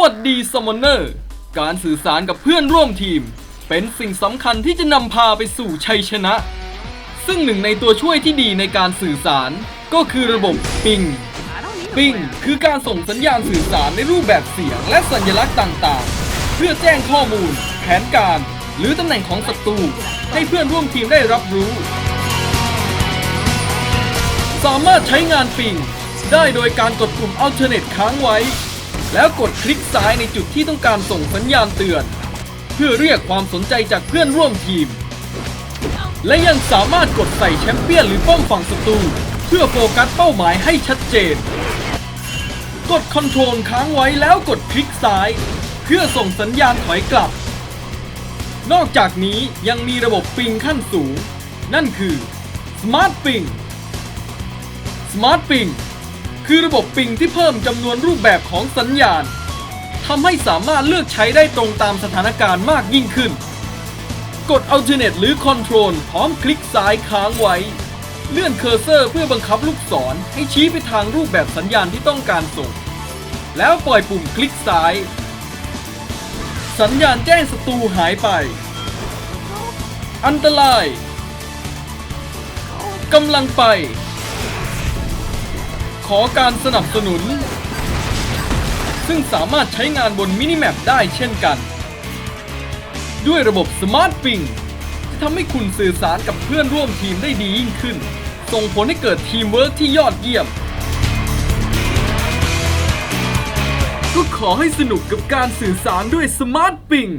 วัสดีสมอนเนอร์ การสื่อสารกับเพื่อนร่วมทีม เป็นสิ่งสำคัญที่จะนำพาไปสู่ชัยชนะ ซึ่งหนึ่งในตัวช่วยที่ดีในการสื่อสาร ก็คือระบบปิงปิงคือการส่งสัญญาณสื่อสารในรูปแบบเสียงและสัญลักษณ์ต่างๆ เพื่อแจ้งข้อมูล แผนการ หรือตำแหน่งของศัตรูให้เพื่อนร่วมทีมได้รับรู้ สามารถใช้งานปิงได้โดยการกดปุ่ม Alternate ค้างไว้ แล้วกดคลิกซ้ายในจุดที่ต้องการส่งสัญญาณเตือน เพื่อเรียกความสนใจจากเพื่อนร่วมทีม และยังสามารถกดใส่แชมเปี้ยนหรือป้อมฝั่งศัตรูเพื่อโฟกัสเป้าหมายให้ชัดเจน กดคอนโทรลค้างไว้แล้วกดคลิกซ้าย เพื่อส่งสัญญาณถอยกลับ นอกจากนี้ยังมีระบบปิงขั้นสูง นั่นคือ Smart Ping Smart Ping คือระบบปิงที่เพิ่มจำนวนรูปแบบของสัญญาณทำให้สามารถเลือกใช้ได้ตรงตามสถานการณ์มากยิ่งขึ้น กด Alternate หรือ Control พร้อมคลิกซ้ายค้างไว้ เลื่อนเคอร์เซอร์เพื่อบังคับลูกศรให้ชี้ไปทางรูปแบบสัญญาณที่ต้องการส่ง แล้วปล่อยปุ่มคลิกซ้าย สัญญาณแจ้งศัตรูหายไป อันตรายกำลังไป อการสนับสนุน ซึ่งสามารถใช้งานบนมินิแมปได้เช่นกัน ด้วยระบบ Smart Ping จะทำให้คุณสื่อสารกับเพื่อนร่วมทีมได้ดียิ่งขึ้น ส่งผลให้เกิดทีมเวิร์กที่ยอดเยี่ยม ก็ขอให้สนุกกับการสื่อสารด้วย Smart Ping